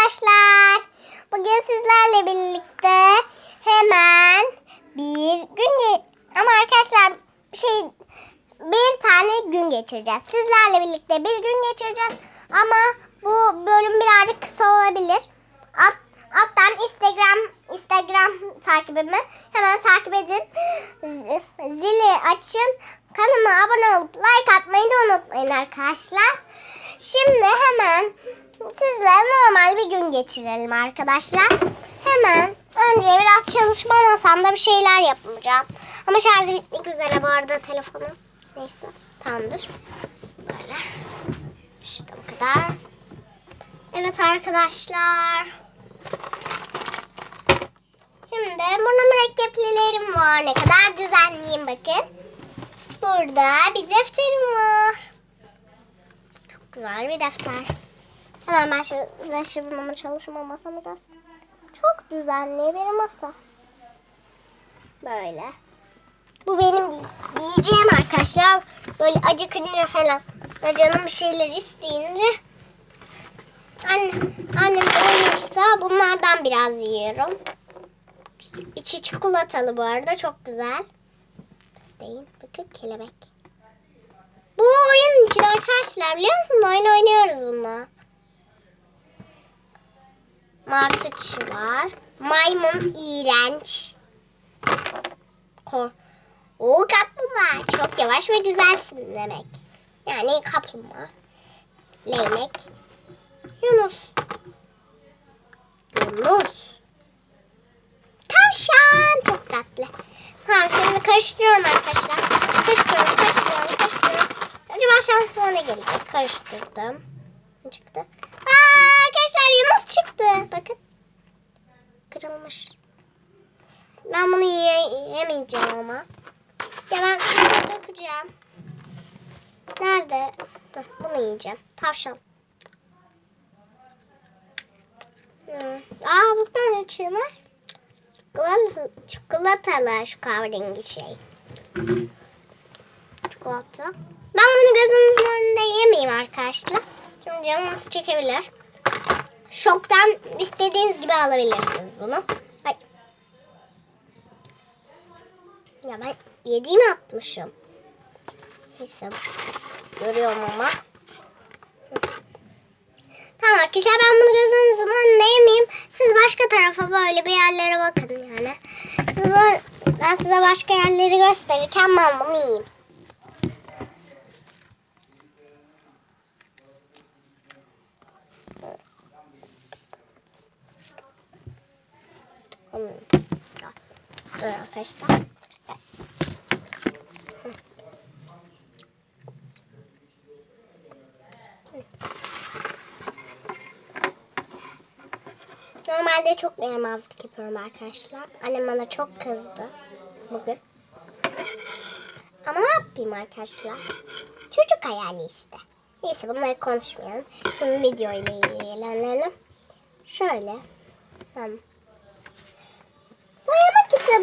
arkadaşlar. Bugün sizlerle birlikte hemen bir gün ama arkadaşlar şey bir tane gün geçireceğiz. Sizlerle birlikte bir gün geçireceğiz. Ama bu bölüm birazcık kısa olabilir. Alt, alttan Instagram Instagram takibimi hemen takip edin. Zili açın. Kanalıma abone olup like atmayı da unutmayın arkadaşlar. Şimdi hemen sizle normal bir gün geçirelim arkadaşlar. Hemen önce biraz çalışma masamda bir şeyler yapacağım. Ama şarjı bitmek üzere bu arada telefonum. Neyse tamamdır. Böyle. İşte bu kadar. Evet arkadaşlar. Şimdi burada mürekkeplilerim var. Ne kadar düzenliyim bakın. Burada bir defterim var. Çok güzel bir defter. Hemen ben size ama çalışma masamı göstereyim. Çok düzenli bir masa. Böyle. Bu benim yiyeceğim arkadaşlar. Böyle acıkınca falan. Böyle canım bir şeyler isteyince. Anne, annem doyursa bunlardan biraz yiyorum. İçi çikolatalı bu arada. Çok güzel. İsteyin. Bakın kelebek. Bu oyun için arkadaşlar biliyor musunuz? Oyun oynuyoruz bununla. Martıç var. Maymun iğrenç. Kor. O kaplumbağa çok yavaş ve güzelsin demek. Yani kaplumbağa. Leylek. Yunus. Yunus. Tavşan. Çok tatlı. Tamam şimdi karıştırıyorum arkadaşlar. Karıştırıyorum, karıştırıyorum, karıştırıyorum. Acaba ne gelecek? Karıştırdım. Çıktı? Aa, arkadaşlar Yunus çıktı. Bakın. Kırılmış. Ben bunu yemeyeceğim ama. Ya ben şunu dökeceğim. Nerede? Heh, bunu yiyeceğim. Tavşan. Hmm. Aa bu ne içine? Çikolata, çikolatalı şu kahverengi şey. Çikolata. Ben bunu gözünüzün önünde yemeyeyim arkadaşlar. Şimdi canınız çekebilir. Şoktan istediğiniz gibi alabilirsiniz bunu. Ya ben yediğimi atmışım. Neyse. Görüyorum ama. Tamam arkadaşlar ben bunu gözünüzün önünde yemeyeyim. Siz başka tarafa böyle bir yerlere bakın yani. Siz böyle- ben size başka yerleri gösterirken ben bunu yiyeyim. Hmm. Dur arkadaşlar. Normalde çok yaramazlık yapıyorum arkadaşlar. Annem bana çok kızdı bugün. Ama ne yapayım arkadaşlar? Çocuk hayali işte. Neyse bunları konuşmayalım. Bunu video ile ilgilenelim. Şöyle. Tamam.